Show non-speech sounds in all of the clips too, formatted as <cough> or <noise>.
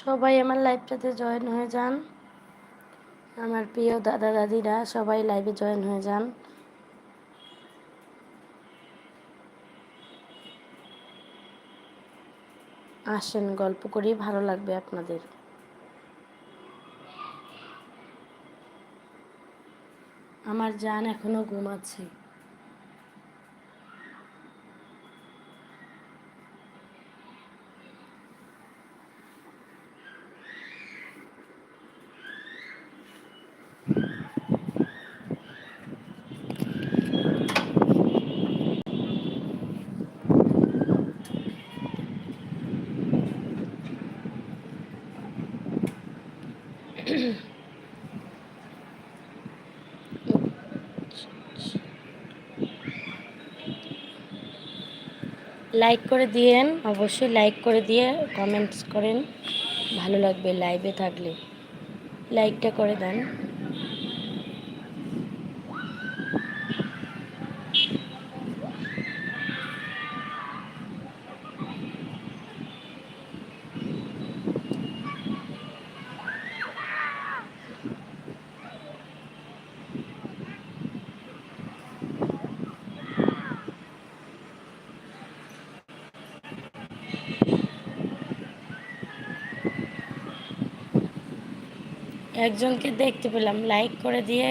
সবাই আমার লাইভটাতে জয়েন হয়ে যান। আমার প্রিয় দাদা, দাদিরা, সবাই লাইভে জয়েন হয়ে যান। আসেন, গল্প করি, ভালো লাগবে আপনাদের। আমার জান এখনও ঘুমাচ্ছে। লাইক করে দিয়েন, অবশ্যই লাইক করে দিয়ে কমেন্টস করেন। ভালো লাগবে লাইভে থাকলে। লাইকটা করে দেন। একজনকে দেখতে পেলাম। লাইক করে দিয়ে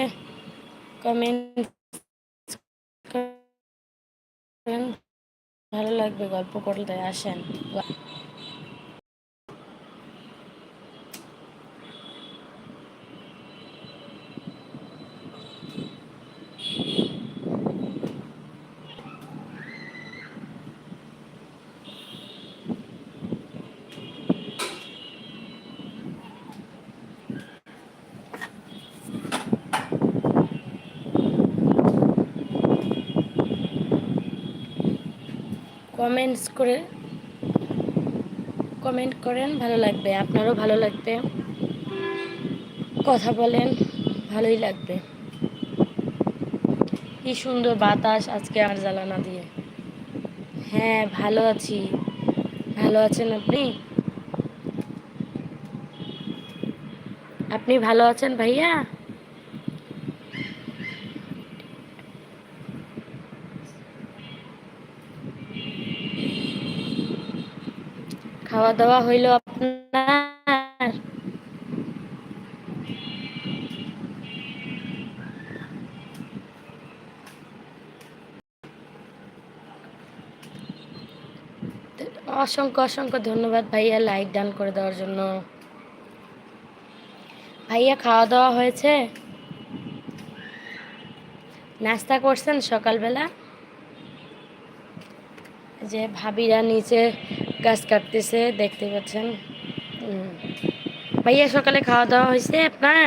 কমেন্ট ভালো লাগবে গল্প করলে আসেন। কমেন্টস করে কমেন্ট করেন, ভালো লাগবে। আপনারও ভালো লাগবে। কথা বলেন, ভালোই লাগবে। কি সুন্দর বাতাস আজকে আর জ্বালানা দিয়ে। হ্যাঁ ভালো আছি। ভালো আছেন আপনি? আপনি ভালো আছেন ভাইয়া? খাওয়া দাওয়া হইল আপনার? অসংখ্য অসংখ্য ধন্যবাদ ভাইয়া লাইক ডান করে দেওয়ার জন্য। ভাইয়া খাওয়া দাওয়া হয়েছে? নাস্তা করছেন সকালবেলা? যে ভাবিরা নিচে গাছ কাটতেছে দেখতে পাচ্ছেন। ভাইয়া সকালে খাওয়া দাওয়া হয়েছে আপনার?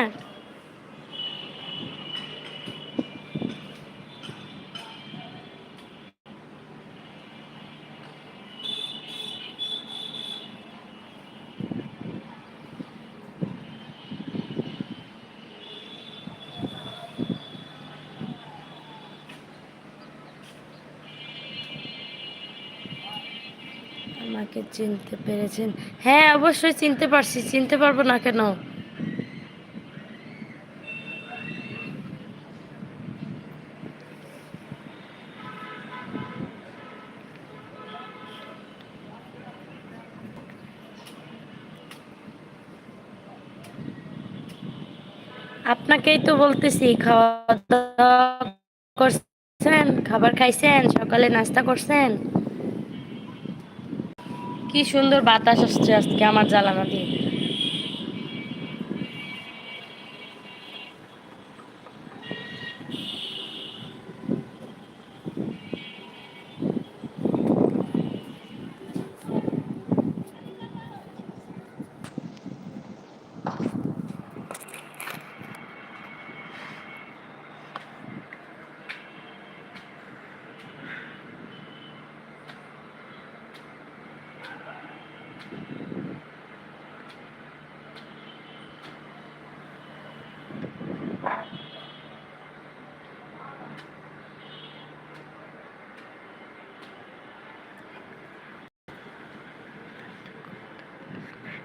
আমাকে চিনতে পেরেছেন। হ্যাঁ অবশ্যই চিনতে পারছি। চিনতে পারব না কেন? আপনাকেই তো বলতেছি খাওয়া দাওয়া করছেন, খাবার খাইছেন, সকালে নাস্তা করছেন। কি সুন্দর বাতাস আসছে আজকে আমার জ্বালানা দিয়ে।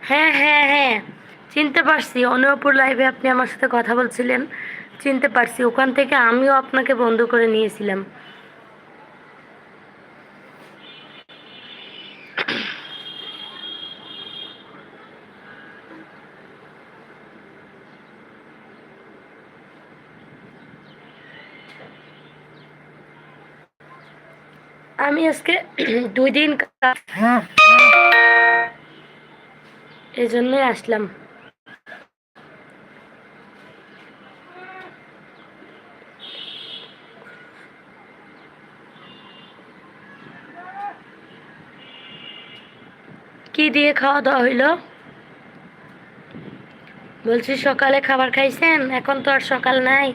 হ্যাঁ হ্যাঁ হ্যাঁ। চিনতে পারছি। অনুপুর লাইভে আপনি আমার সাথে কথা বলছিলেন। চিনতে পারছি। ওখান থেকে আমিও আপনাকে বন্ধ করে নিয়েছিলাম। আমি আজকে দুই দিন কা- এই জন্যই আসলাম। কি দিয়ে খাওয়া দাওয়া হইল? বলছি সকালে খাবার খাইছেন? এখন তো আর সকাল নাই।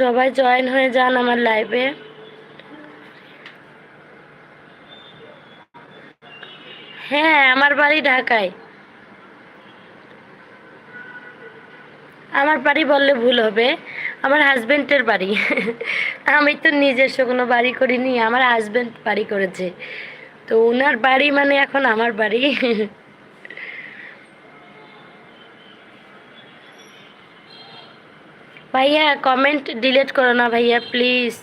সবাই জয়েন হয়ে যান আমার লাইভে হ্যাঁ আমার বাড়ি ঢাকায়। আমার বাড়ি বললে ভুল হবে। আমার হাজবেন্ডের বাড়ি। আমি তো নিজস্ব কোনো বাড়ি করিনি, আমার হাজবেন্ড বাড়ি করেছে। তো ওনার বাড়ি মানে এখন আমার বাড়ি। ভাইয়া কমেন্ট ডিলিট করো না ভাইয়া প্লিজ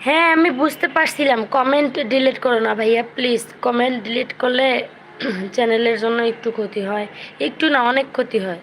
হ্যাঁ আমি বুঝতে পারছিলাম। কমেন্ট ডিলিট করো না ভাইয়া প্লিজ কমেন্ট ডিলিট করলে <clears throat> চ্যানেলের জন্য একটু ক্ষতি হয়। একটু না, অনেক ক্ষতি হয়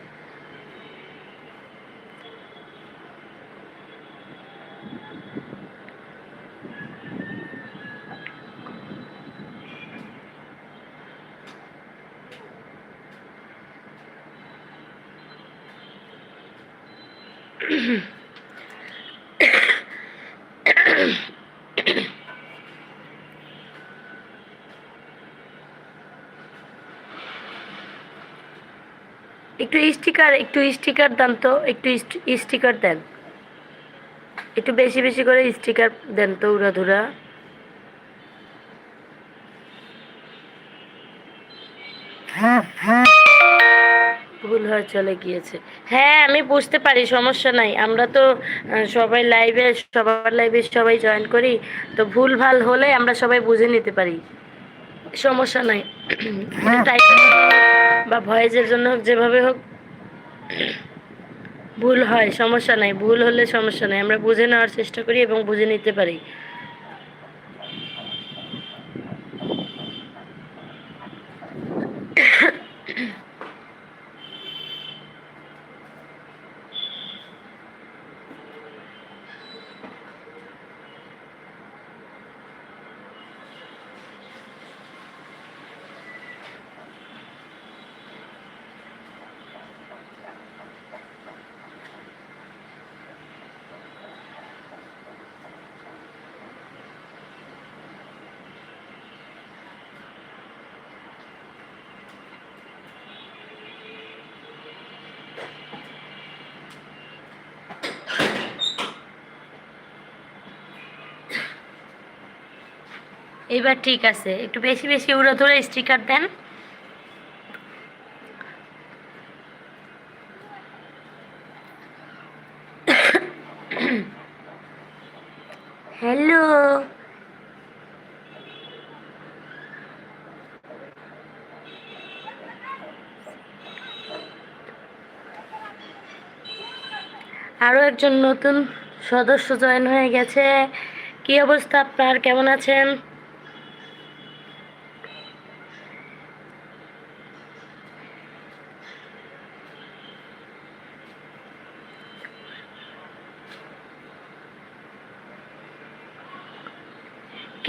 একটু স্টিকার একটু স্টিকার দেন তো একটু স্টিকার দেন। একটু বেশি বেশি করে স্টিকার দেন তো উড়াধুরা ভুল হয়ে চলে গিয়েছে। হ্যাঁ আমি বুঝতে পারি সমস্যা নাই। আমরা তো সবাই লাইভে সবার লাইভে সবাই জয়েন করি তো ভুল ভালো হলে আমরা সবাই বুঝে নিতে পারি। সমস্যা নাই। টাইপ বা ভয়েজের জন্য হোক যেভাবে হোক ভুল হয়, সমস্যা নাই। ভুল হলে সমস্যা নাই। আমরা বুঝে নেওয়ার চেষ্টা করি এবং বুঝে নিতে পারি। এবার ঠিক আছে, একটু বেশি বেশি উড়ো ধরে স্টিকার দেন। হ্যালো আরও একজন নতুন সদস্য জয়েন হয়ে গেছে। কি অবস্থা আপনার? কেমন আছেন?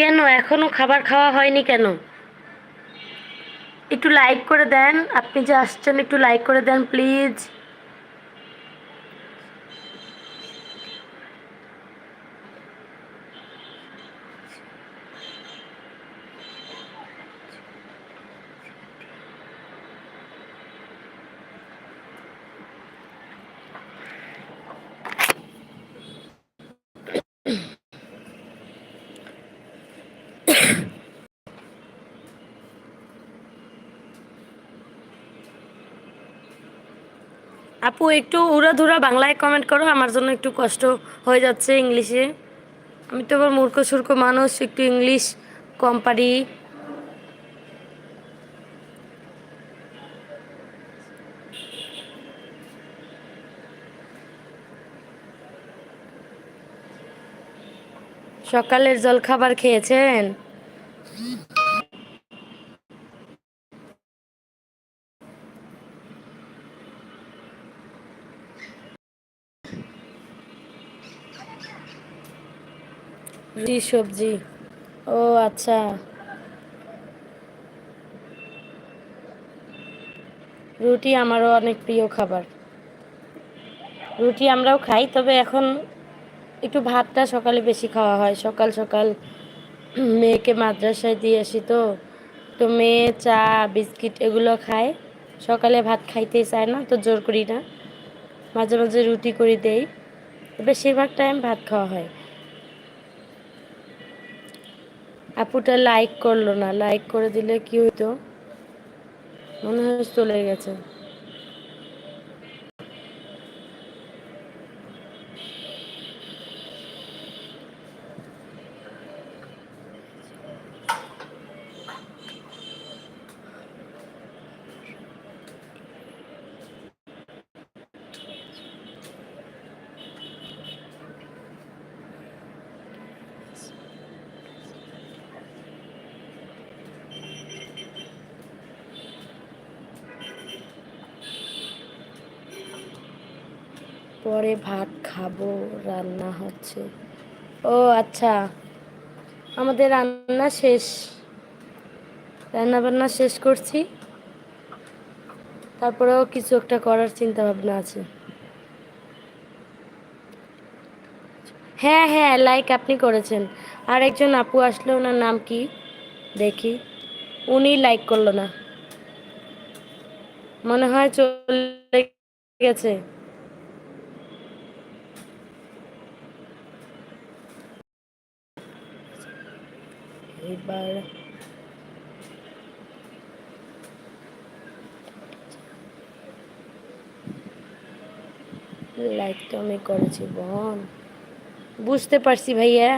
কেন? এখনও খাবার খাওয়া হয়নি কেন? একটু লাইক করে দেন। আপনি যে আসছেন, একটু লাইক করে দেন প্লিজ আপু, একটু উড়াধুরা বাংলায় কমেন্ট করো, আমার জন্য একটু কষ্ট হয়ে যাচ্ছে ইংলিশে। আমি তো আবার মূর্খ সূর্খ মানুষ, একটু ইংলিশ কম পারি। সকালের জল খাবার খেয়েছেন? রুটি, সবজি। ও আচ্ছা। রুটি আমারও অনেক প্রিয় খাবার। রুটি আমরাও খাই, তবে এখন একটু ভাতটা সকালে বেশি খাওয়া হয়। সকাল সকাল মেয়েকে মাদ্রাসায় দিয়ে আসি তো। তো মেয়ে চা, বিস্কিট এগুলো খায়। সকালে ভাত খাইতেই চায় না, তো জোর করি না। মাঝে মাঝে রুটি করে দেই। বেশিরভাগ টাইম ভাত খাওয়া হয়। আপুটা লাইক করল না। লাইক করে দিলে কি হইতো? মনে হয় চলে গেছে। পরে ভাত খাব, রান্না হচ্ছে। ও আচ্ছা। আমাদের রান্না শেষ। রান্না বান্না শেষ করছি। তারপরেও কিছু একটা করার চিন্তা ভাবনা আছে। হ্যাঁ হ্যাঁ লাইক আপনি করেছেন। আর একজন আপু আসলে, ওনার নাম কি? দেখি। উনি লাইক করল না। মনে হয় চলে গেছে। এবার লাইক তো আমি করেছি বোন। বুঝতে পারছি ভাইয়া।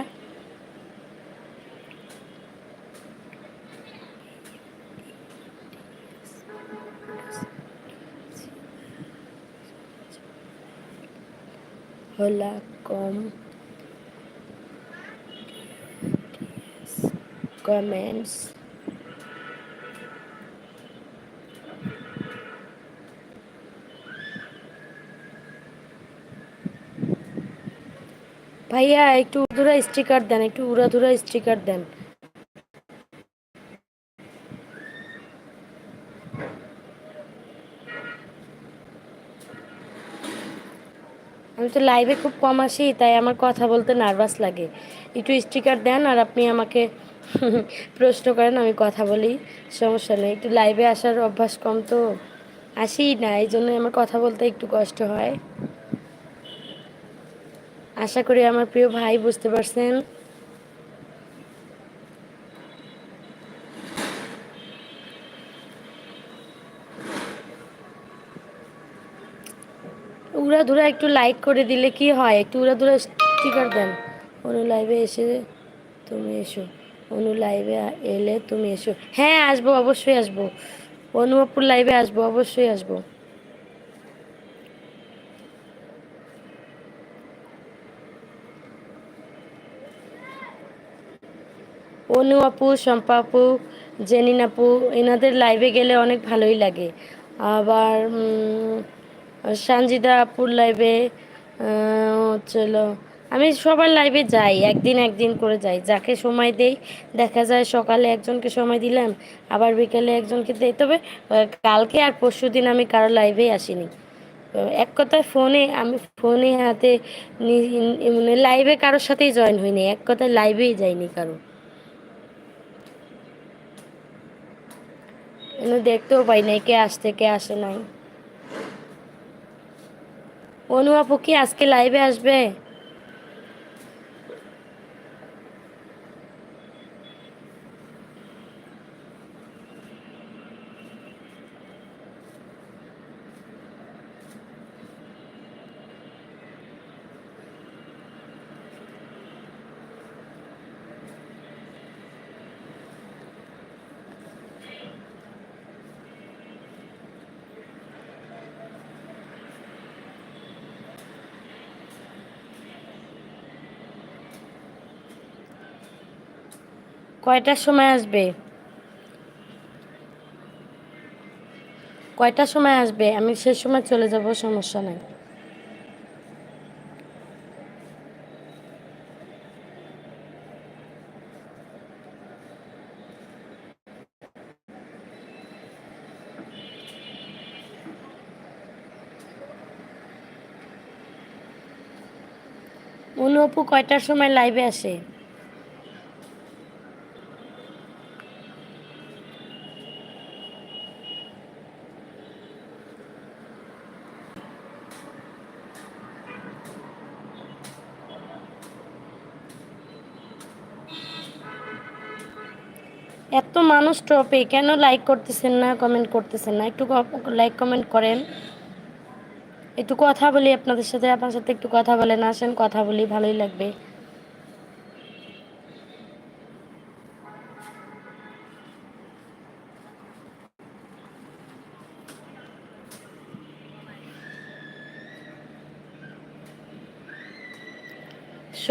হলা কম comments. ভাইয়া, একটু উড়াধুরা স্টিকার দেন, একটু উড়াধুরা স্টিকার দেন। আমি তো লাইভে খুব কম আসি, তাই আমার কথা বলতে নার্ভাস লাগে। একটু স্টিকার দেন আর আপনি আমাকে <laughs> প্রশ্ন করেন, আমি কথা বলি, সমস্যা নেই। একটু লাইভে আসার অভ্যাস কম তো আসি না, এই জন্য আমার কথা বলতে একটু কষ্ট হয়। আশা করি আমার প্রিয় ভাই বুঝতে পারছেন। উড়া ধুরা একটু লাইক করে দিলে কি হয়? একটু উড়া ধুরা স্টিকার দেন। অনু লাইভে এসে তুমি এসো। অনু লাইভে এলে তুমি এসো। হ্যাঁ আসব, অবশ্যই আসব। অনুপুর লাইভে আসব, অবশ্যই আসব। অনু আপু শম্পা আপু জেনিন আপু এনাদের লাইভে গেলে অনেক ভালোই লাগে। আবার সঞ্জিদা আপুর লাইভে হচ্ছিল আমি সবার লাইভে যাই, একদিন একদিন করে যাই। যাকে সময় দেই, দেখা যায় সকালে একজনকে সময় দিলাম, আবার বিকেলে একজনকে দেই। তবে কালকে আর পরশু দিন আমি কারও লাইভেই আসিনি। এক কথায় ফোনে আমি ফোনে হাতে মানে লাইভে কারোর সাথেই জয়েন হইনি, এক কথায় লাইভেই যাইনি কারও। দেখতেও পাই নাই, কে আসতে কে আসে নাই। অনু আপু কি আজকে লাইভে আসবে? কয়টার সময় আসবে? কয়টার সময় আসবে? আমি সে সময় চলে যাব, সমস্যা নাই। অনু আপু, কয়টার সময় লাইভে আসে? এত মানুষ টপে, কেন লাইক করতেছেন না কমেন্ট করতেছেন না? একটু লাইক কমেন্ট করেন। একটু কথা বলি আপনাদের সাথে, আপনার সাথে একটু কথা বলেন, আসেন, কথা বলি, ভালোই লাগবে।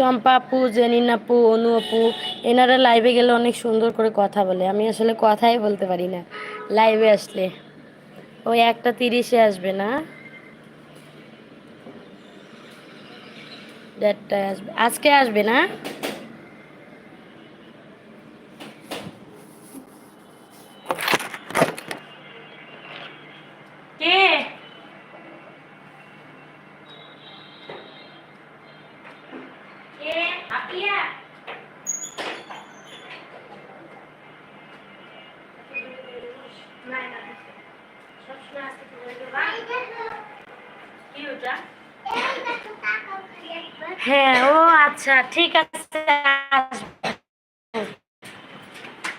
শম্পা আপু, জেনিন আপু, অনু আপু, এনারা লাইভে গেলে অনেক সুন্দর করে কথা বলে। আমি আসলে কথাই বলতে পারি না। লাইভে আসলে। ওই একটা তিরিশে আসবে না? দেড়টায় আসবে। আজকে আসবে না কে কে আপিয়া হ্যাঁ ও আচ্ছা ঠিক আছে আসব।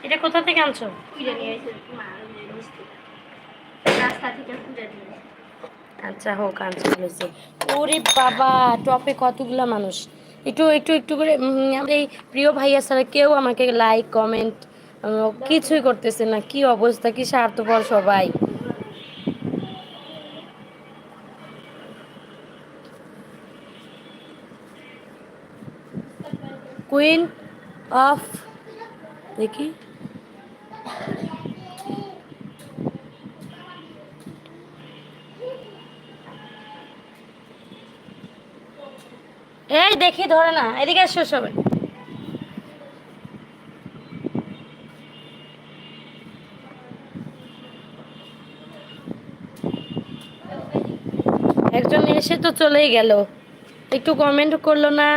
এটা কোথা থেকে আনছো খুঁজে নিয়ে এসে মা মিষ্টি রাস্তা থেকে খুঁজে নিয়ে এসে আচ্ছা হোক আনতে বলেছে ওরে বাবা, টপে কতগুলা মানুষ? একটু একটু একটু করে আমার এই প্রিয় ভাইয়া ছাড়া কেউ আমাকে লাইক কমেন্ট কিছুই করতেছে না। কি অবস্থা, কি স্বার্থপর সবাই। কুইন অফ দেখি এই দেখি, ধরে না। এদিকে এসো সবাই। একজন এসে তো চলেই গেল। একটু কমেন্ট করল না।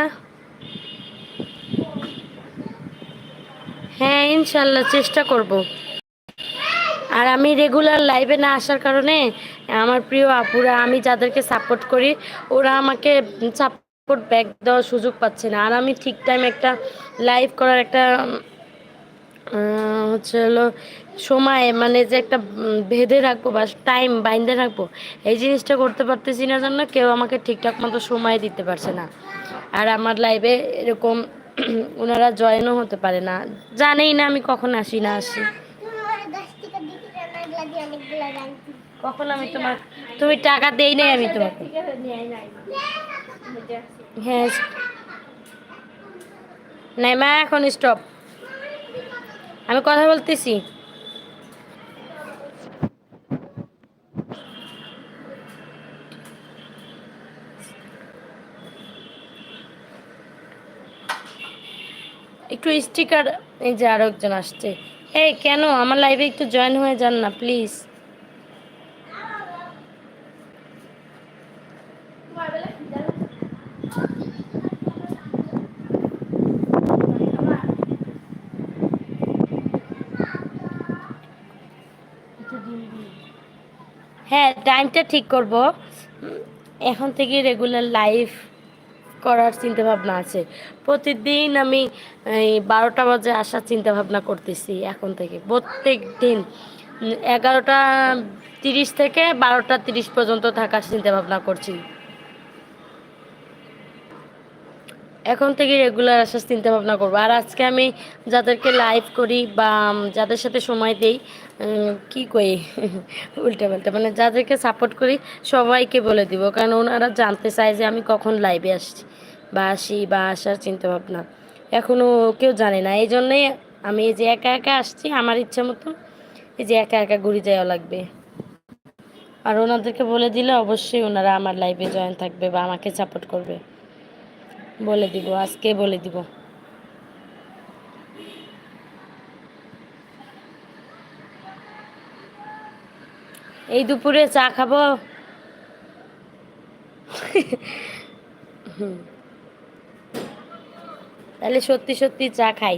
হ্যাঁ ইনশাল্লাহ, চেষ্টা করব। আর আমি রেগুলার লাইভে না আসার কারণে আমার প্রিয় আপুরা, আমি যাদেরকে সাপোর্ট করি, ওরা আমাকে সাপোর্ট ব্যাক দেওয়ার সুযোগ পাচ্ছে না। আর আমি ঠিক টাইম একটা লাইভ করার একটা হচ্ছে হলো সময় মানে যে একটা ভেদে রাখব বা টাইম বাইন্ধে রাখব, এই জিনিসটা করতে পারতেছি না জন্য কেউ আমাকে ঠিকঠাক মতো সময় দিতে পারছে না। আর আমার লাইভে এরকম <clears throat> ওনারা জয়েনও হতে পারে না। জানেই না আমি কখন আসি না আসি। কখন আমি তোমার তুমি টাকা দেই নাই আমি তোমাকে। হ্যাঁ। নাই মা এখন স্টপ আমি কথা বলতেছি। একটু স্টিকার এই যে আরও একজন আসছে। এই কেন? আমার লাইভে একটু জয়েন হয়ে যান না প্লিজ হ্যাঁ টাইমটা ঠিক করব। এখন থেকে রেগুলার লাইভ করার চিন্তা ভাবনা আছে। প্রতিদিন আমি, এই বারোটা বাজে আসার চিন্তা ভাবনা করতেছি এখন থেকে। প্রত্যেক দিন এগারোটা তিরিশ থেকে বারোটা তিরিশ পর্যন্ত থাকার চিন্তা ভাবনা করছি। এখন থেকে রেগুলার আসার চিন্তা ভাবনা করব। আর আজকে আমি যাদেরকে লাইভ করি বা যাদের সাথে সময় দেই কি কই? উল্টে পাল্টা। মানে যাদেরকে সাপোর্ট করি, সবাইকে বলে দিব। কারণ ওনারা জানতে চায় যে আমি কখন লাইভে আসছি। বা আসি বা আসার চিন্তাভাবনা। এখনও কেউ জানে না। এই জন্যেই আমি এই যে একা একা আসছি, আমার ইচ্ছা মতো এই যে একা একা ঘুরে যাওয়া লাগবে। আর ওনাদেরকে বলে দিলে অবশ্যই ওনারা আমার লাইভে জয়েন থাকবে বা আমাকে সাপোর্ট করবে। বলে দিব, আজকে বলে দিব। এই দুপুরে চা খাব। তাহলে সত্যি সত্যি চা খাই।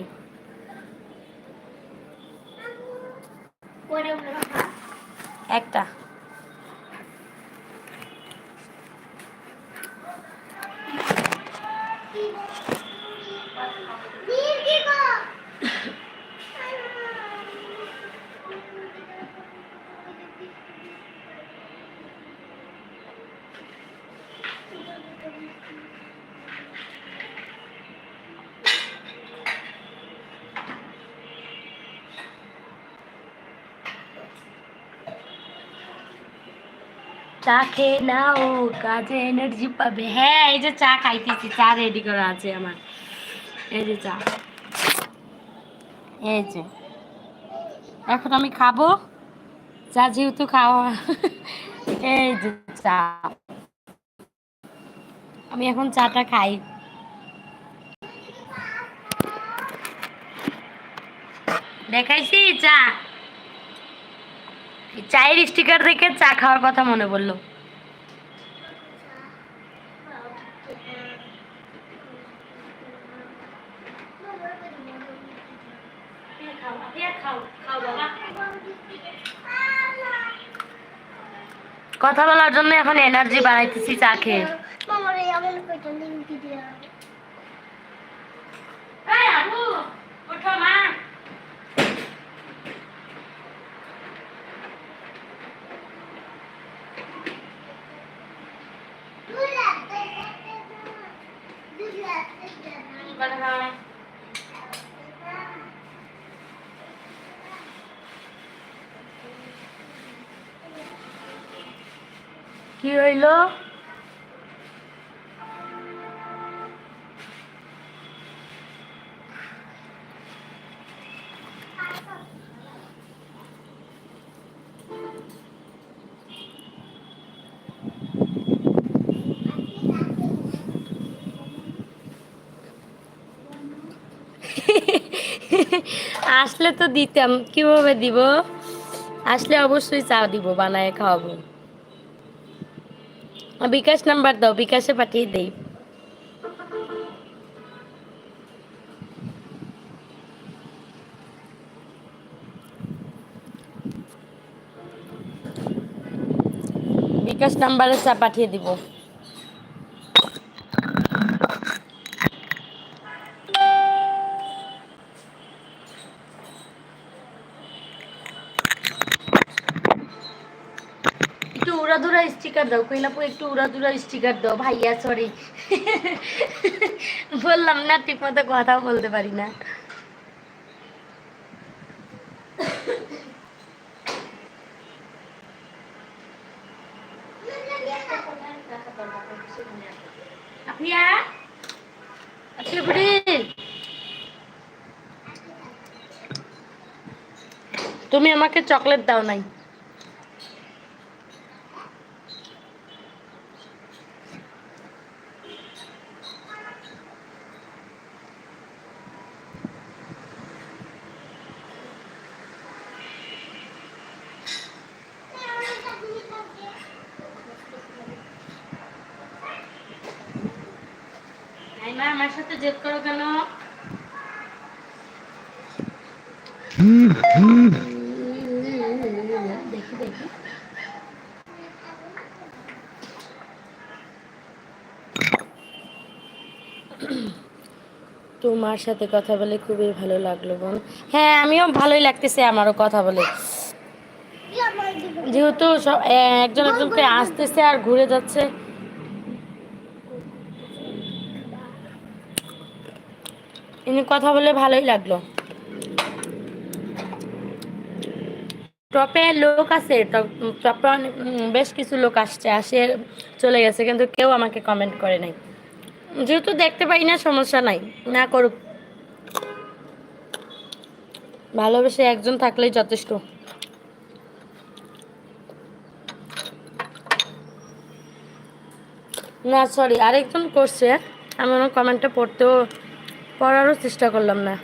একটা চা খেয়ে নাও, কাজে এনার্জি পাবে। হ্যাঁ এই যে চা খাইতেছি, চা রেডি করা আছে আমার। এই যে চা। এই যে। এখন আমি খাব। চা যেহেতু খাওয়া, এই যে চা। আমি এখন চাটা খাই। দেখাইছি চা? চায়ের স্টিকার দেখে চা খাওয়ার কথা মনে পড়ল। কথা বলার জন্য এখন এনার্জি বাড়াইতেছি চা খেয়ে। কি হইল? আসলে তো দিতাম কীভাবে দিব? আসলে অবশ্যই চা দিব বানায় খাওয়াবো। বিকাশ নাম্বার দাও বিকাশে পাঠিয়ে দেই। বিকাশ নাম্বারে চা পাঠিয়ে দিব একটু উড়াধুরা স্টিকার দাও কৈলাপু একটু উড়াধুরা স্টিকার দাও, ভাইয়া সরি বললাম না, ঠিক মতো কথাও বলতে পারি না। তুমি আমাকে চকলেট দাও নাই। আমার সাথে জেদ করো কেন? তোমার সাথে কথা বলে খুবই ভালো লাগল বোন। হ্যাঁ আমিও ভালোই লাগতেছে আমারও কথা বলে। যেহেতু সব একজন একজনকে আসতেছে আর ঘুরে যাচ্ছে। ইনি কথা বলে ভালোই লাগল। টপে লোক আছে, টপে বেশ কিছু লোক আসছে, আসে, চলে গেছে, কিন্তু কেউ আমাকে কমেন্ট করে নাই। যেহেতু দেখতে পাই না, সমস্যা নাই, না করুক। ভালোবেসে একজন থাকলেই যথেষ্ট। না সরি আরেকজন করছে আমি ওনার কমেন্টটা পড়তেও পড়ারও চেষ্টা করলাম না।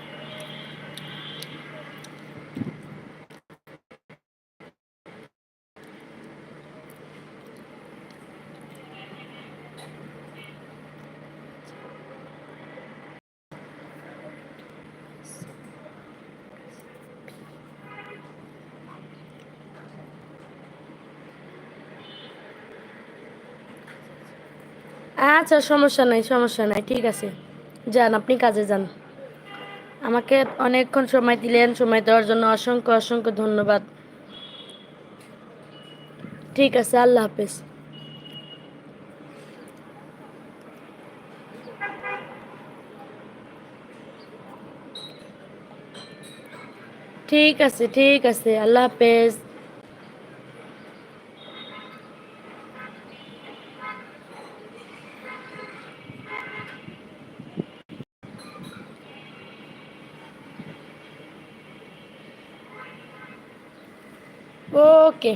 আচ্ছা সমস্যা নাই সমস্যা নাই ঠিক আছে। যান, আপনি কাজে যান। আমাকে অনেকক্ষণ সময় দিলেন, সময় দেওয়ার জন্য অসংখ্য অসংখ্য ধন্যবাদ। ঠিক আছে, আল্লাহ হাফেজ। ঠিক আছে ঠিক আছে, আল্লাহ হাফেজ। ওকে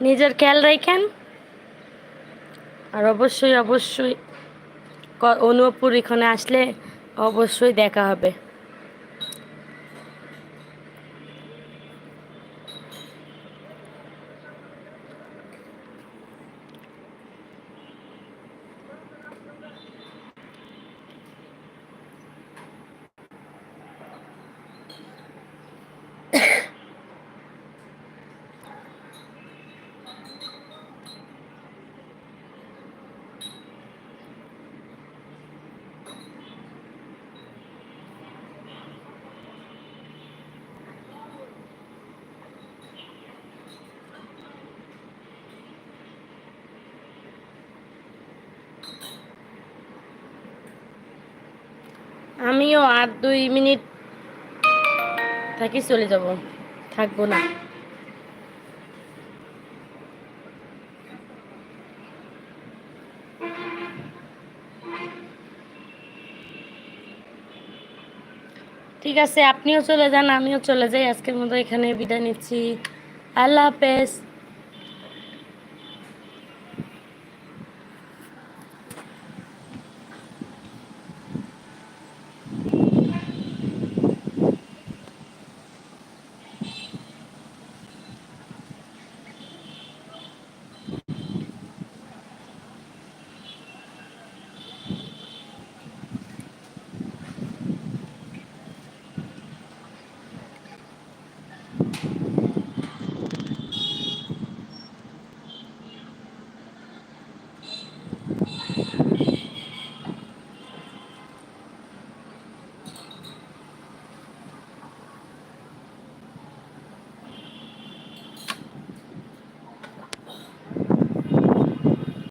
নিজের খেয়াল রাখেন আর অবশ্যই অবশ্যই অনুপুর এখানে আসলে অবশ্যই দেখা হবে। আমিও আর দুই মিনিট থাকি চলে যাব। থাকব না। ঠিক আছে, আপনিও চলে যান, আমিও চলে যাই। আজকের মতো এখানে বিদায় নিচ্ছি। আল্লাহ হাফেজ।